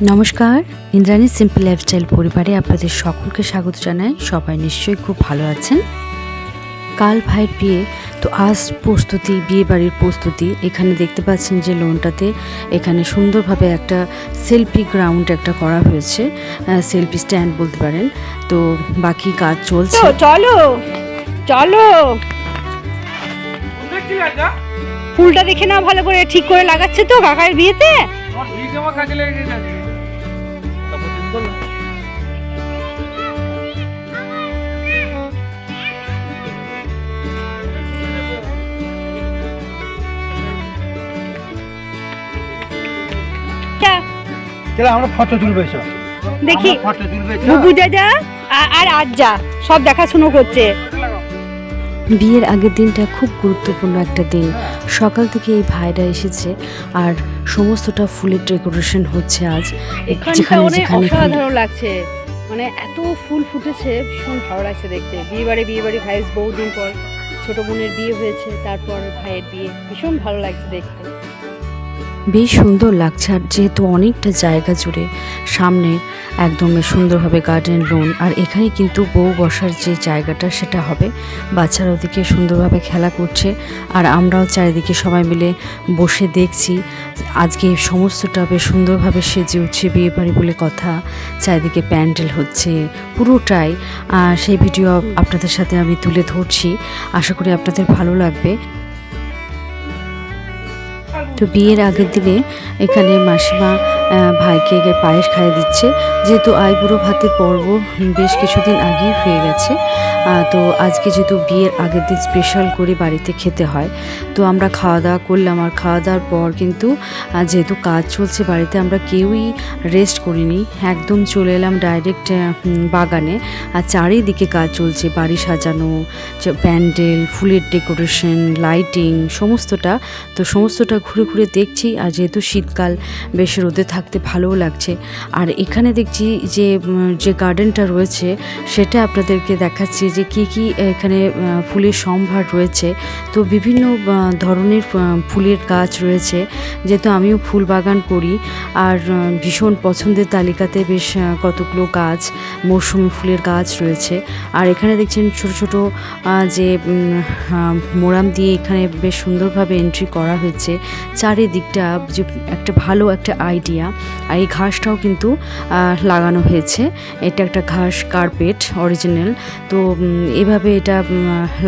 নমস্কার Indrani simple lifestyle পরিবারে আপনাদের সকলকে স্বাগত জানাই। সবাই নিশ্চয়ই খুব ভালো আছেন। কাল ভাইয়ের বিয়ে তো আজ প্রস্তুতি বিয়ে বাড়ির প্রস্তুতি। এখানে দেখতে পাচ্ছেন যে লোনটাতে এখানে সুন্দরভাবে একটা সেলফি গ্রাউন্ড একটা করা হয়েছে। সেলফি স্ট্যান্ড বলতে পারেন। তো বাকি কাজ চলছে। তো চলো চলো। ফুলটা দেখে নাও ভালো করে ঠিক করে লাগাচ্ছে তো কাকার বিয়েতে? কাজে লেগে যা, চলো আমরা ফটো তুলবো এসব দেখি। ফটো তুলবো। বুবু যা আর আজ যা সব দেখাশুনো করছে। বিয়ের আগের দিনটা খুব গুরুত্বপূর্ণ একটা দিন। সকাল থেকে এই ভাইরা এসেছে আর সমস্তটা ফুলের ডেকোরেশন হচ্ছে আজ। যেখানে যেখানে অসাধারণ লাগছে। মানে এত ফুল ফুটেছে ভীষণ ভালো লাগছে দেখতে। বিয়ে বাড়ি বিয়ে বাড়ি ভাইস বহুদিন পর ছোট বোনের বিয়ে হয়েছে তারপর ভাইয়ের বিয়ে। ভীষণ ভালো লাগছে দেখতে। বেশ সুন্দর লাগছে আর যেহেতু অনেকটা জায়গা জুড়ে সামনে একদম সুন্দরভাবে গার্ডেন লোন আর এখানে কিন্তু বউ বসার যে জায়গাটা সেটা হবে। বাচ্চারা ওদিকে সুন্দরভাবে খেলা করছে আর আমরাও চারিদিকে সবাই মিলে বসে দেখছি। আজকে সমস্তটা বেশ সুন্দরভাবে সেজে উঠছে বিয়ে বাড়ি বলে কথা। চারিদিকে প্যান্ডেল হচ্ছে পুরোটাই। সেই ভিডিও আপনাদের সাথে আমি তুলে ধরছি। আশা করি আপনাদের ভালো লাগবে। তো বিয়ের আগের দিনে এখানে মাসিমা ভাইকে পায়েস খাইয়ে দিচ্ছে। যেহেতু আইবুড়ো ভাতের পর্ব বেশ কিছুদিন আগেই হয়ে গেছে তো আজকে যেহেতু বিয়ের আগের দিন স্পেশাল করে বাড়িতে খেতে হয়, তো আমরা খাওয়া দাওয়া করলাম। আর খাওয়া দাওয়ার পর কিন্তু যেহেতু কাজ চলছে বাড়িতে, আমরা কেউই রেস্ট করিনি। একদম চলে এলাম ডাইরেক্ট বাগানে। আর চারিদিকে কাজ চলছে, বাড়ি সাজানো প্যান্ডেল, ফুলের ডেকোরেশন লাইটিং সমস্তটা। তো সমস্তটা ঘুরে ঘুরে দেখছি। আর যেহেতু শীতকাল, বেশ রোদে থাকতে ভালোও লাগছে। আর এখানে দেখছি যে যে গার্ডেনটা রয়েছে, সেটা আপনাদেরকে দেখাচ্ছি যে কি কি এখানে ফুলের সম্ভার রয়েছে। তো বিভিন্ন ধরনের ফুলের গাছ রয়েছে। যেহেতু আমিও ফুল বাগান করি, আর ভীষণ পছন্দের তালিকাতে বেশ কতগুলো গাছ, মৌসুমি ফুলের গাছ রয়েছে। আর এখানে দেখছেন ছোট ছোট যে মোরাম দিয়ে এখানে বেশ সুন্দরভাবে এন্ট্রি করা হয়েছে। চারিদিকটা যে একটা ভালো একটা আইডিয়া আর এই ঘাসটাও কিন্তু লাগানো হয়েছে। এটা একটা ঘাস কার্পেট অরিজিনাল তো এভাবে এটা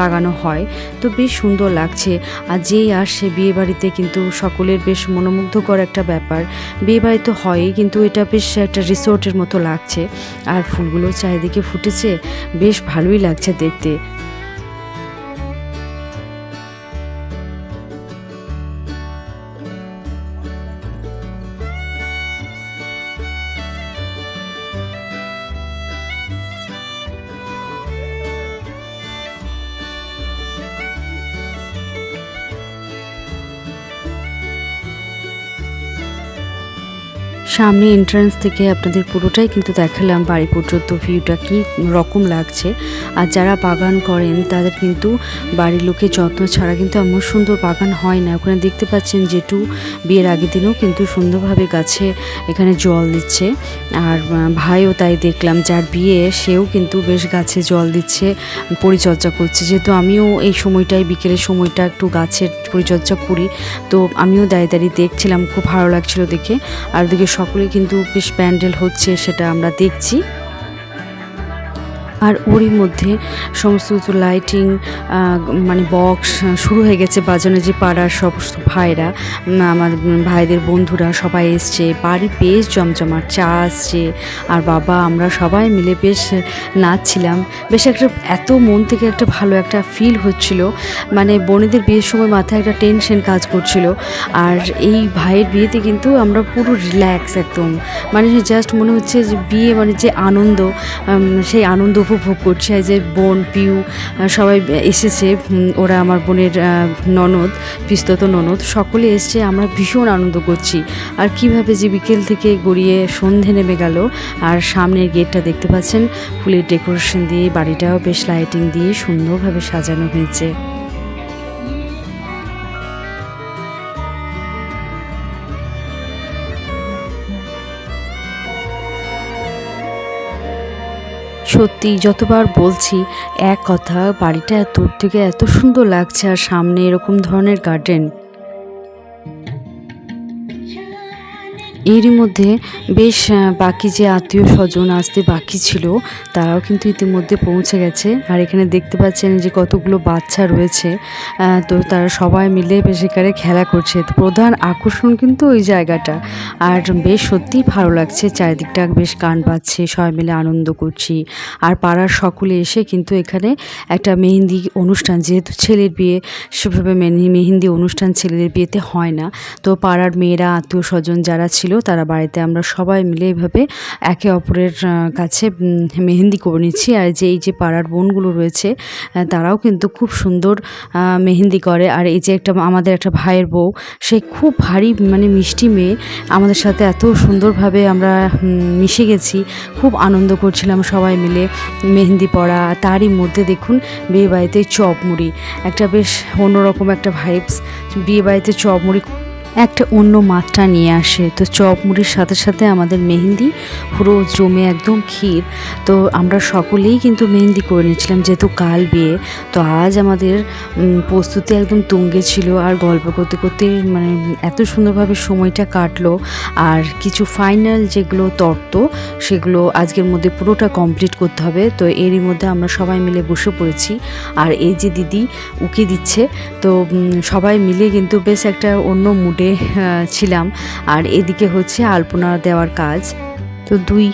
লাগানো হয়। তো বেশ সুন্দর লাগছে। আর যেই আসে বিয়ে বাড়িতে কিন্তু সকলের বেশ মনোমুগ্ধকর একটা ব্যাপার। বিয়ে বাড়ি তো হয়ই, কিন্তু এটা বেশ একটা রিসোর্টের মতো লাগছে। আর ফুলগুলো চারিদিকে ফুটেছে। বেশ ভালোই লাগছে দেখতে। সামনে এন্ট্রান্স থেকে আপনাদের পুরোটাই কিন্তু দেখালাম বাড়ি পর্যন্ত ভিউটা কি রকম লাগছে। আর যারা বাগান করেন, তাদের কিন্তু বাড়ির লোকের যত্ন ছাড়া কিন্তু এমন সুন্দর বাগান হয় না। ওখানে দেখতে পাচ্ছেন জেঠু বিয়ের আগের দিনও কিন্তু সুন্দরভাবে গাছে এখানে জল দিচ্ছে। আর ভাইও তাই দেখলাম, যার বিয়ে সেও কিন্তু বেশ গাছে জল দিচ্ছে, পরিচর্যা করছে। যেহেতু আমিও এই সময়টাই বিকেলের সময়টা একটু গাছের পরিচর্যা করি, তো আমিও দাঁড়িয়ে দাঁড়িয়ে দেখছিলাম, খুব ভালো লাগছিল দেখে। আর ওদিকে সকলে কিন্তু বেশ প্যান্ডেল হচ্ছে সেটা আমরা দেখছি। আর ওরই মধ্যে সমস্ত লাইটিং মানে বক্স শুরু হয়ে গেছে বাজানো যে পাড়ার সমস্ত ভাইরা আমার ভাইদের বন্ধুরা সবাই এসছে, বাড়ি বেশ জমজমাট, চা আসছে, আর বাবা, আমরা সবাই মিলে বেশ নাচছিলাম। বেশ একটা, এত মন থেকে একটা ভালো একটা ফিল হচ্ছিল। মানে বোনেদের বিয়ের সময় মাথায় একটা টেনশন কাজ করছিল। আর এই ভাইয়ের বিয়েতে কিন্তু আমরা পুরো রিল্যাক্স একদম। মানে জাস্ট মনে হচ্ছে যে বিয়ে মানে যে আনন্দ সেই আনন্দ উপভোগ করছি, এই যে বোন পিউ সবাই এসেছে ওরা আমার বোনের ননদ, পিস্তত ননদ, সকলে এসছে, আমরা ভীষণ আনন্দ করছি। আর কীভাবে যে বিকেল থেকে গড়িয়ে সন্ধে নেমে গেল, আর সামনের গেটটা দেখতে পাচ্ছেন, ফুলের ডেকোরেশন দিয়ে, বাড়িটাও বেশ লাইটিং দিয়ে সুন্দরভাবে সাজানো হয়েছে। সত্যি যতবার বলছি, এক কথা, বাড়িটা দূর থেকে এত সুন্দর লাগছে আর সামনে এরকম ধরনের গার্ডেন এরই মধ্যে বেশ বাকি যে আত্মীয় স্বজন আসতে বাকি ছিল, তারাও কিন্তু ইতিমধ্যে পৌঁছে গেছে। আর এখানে দেখতে পাচ্ছেন যে কতগুলো বাচ্চা রয়েছে তো তারা সবাই মিলে বেশ এখানে খেলা করছে। প্রধান আকর্ষণ কিন্তু ওই জায়গাটা। আর বেশ সত্যিই ভালো লাগছে, চারিদিকটা বেশ গান বাজছে, সবাই মিলে আনন্দ করছি। আর পাড়ার সকলে এসে কিন্তু এখানে একটা মেহেন্দি অনুষ্ঠান, যেহেতু ছেলের বিয়ে, সেভাবে মেহেন্দি অনুষ্ঠান ছেলেদের বিয়েতে হয় না। তো পাড়ার মেয়েরা, আত্মীয় স্বজন যারা ছিল তারা বাড়িতে আমরা সবাই মিলে এভাবে একে অপরের কাছে মেহেন্দি করে নিচ্ছি। আর যে, এই যে পাড়ার বোনগুলো রয়েছে তারাও কিন্তু খুব সুন্দর মেহেন্দি করে। আর এই যে একটা, আমাদের একটা ভাইয়ের বউ, সে খুব ভারী মানে মিষ্টি মেয়ে। আমাদের সাথে এত সুন্দরভাবে আমরা মিশে গেছি, খুব আনন্দ করছিলাম সবাই মিলে। মেহেন্দি পরা, তারই মধ্যে দেখুন বিয়ে বাড়িতে চপ মুড়ি একটা বেশ অন্যরকম একটা ভাইবস বিয়ে বাড়িতে চপ মুড়ি একটা অন্য মাত্রা নিয়ে আসে। তো চপ মুড়ির সাথে সাথে আমাদের মেহেন্দি পুরো জমে একদম ক্ষীর। তো আমরা সকলেই কিন্তু মেহেন্দি করে নিয়েছিলাম, যেহেতু কাল বিয়ে। তো আজ আমাদের প্রস্তুতি একদম তুঙ্গে ছিল আর গল্প করতে করতে মানে এত সুন্দরভাবে সময়টা কাটলো। আর কিছু ফাইনাল যেগুলো তত্ত্ব, সেগুলো আজকের মধ্যে পুরোটা কমপ্লিট করতে হবে। তো এরই মধ্যে আমরা সবাই মিলে বসে পড়েছি। আর এই যে দিদি উকি দিচ্ছে, তো সবাই মিলে কিন্তু বেশ একটা অন্য মুডে ছিলাম। আর এদিকে হচ্ছে আলপনা দেওয়ার কাজ। তো দুই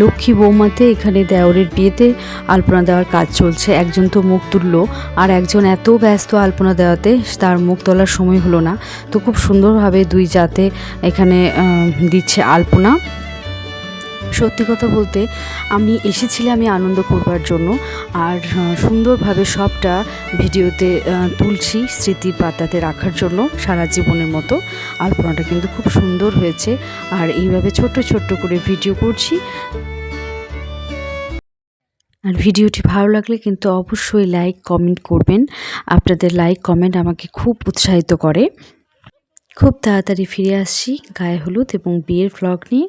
লক্ষ্মী বৌমাতে এখানে দেওরের বিয়েতে আলপনা দেওয়ার কাজ চলছে। একজন তো মুখ তুলল, আর একজন এত ব্যস্ত আলপনা দেওয়াতে, তার মুখ তোলার সময় হলো না। তো খুব সুন্দরভাবে দুই জাতে এখানে দিচ্ছে আলপনা। সত্যি কথা বলতে, আমি এসেছিলাম আমি আনন্দ করবার জন্য। আর সুন্দরভাবে সবটা ভিডিওতে তুলছি স্মৃতির পাতাতে রাখার জন্য সারা জীবনের মতো। আলপনাটা কিন্তু খুব সুন্দর হয়েছে। আর এইভাবে ছোট্ট ছোট্ট করে ভিডিও করছি। আর ভিডিওটি ভালো লাগলে কিন্তু অবশ্যই লাইক, কমেন্ট করবেন। আপনাদের লাইক, কমেন্ট আমাকে খুব উৎসাহিত করে। খুব তাড়াতাড়ি ফিরে আসছি গায়ে হলুদ এবং বিয়ের ভ্লগ নিয়ে।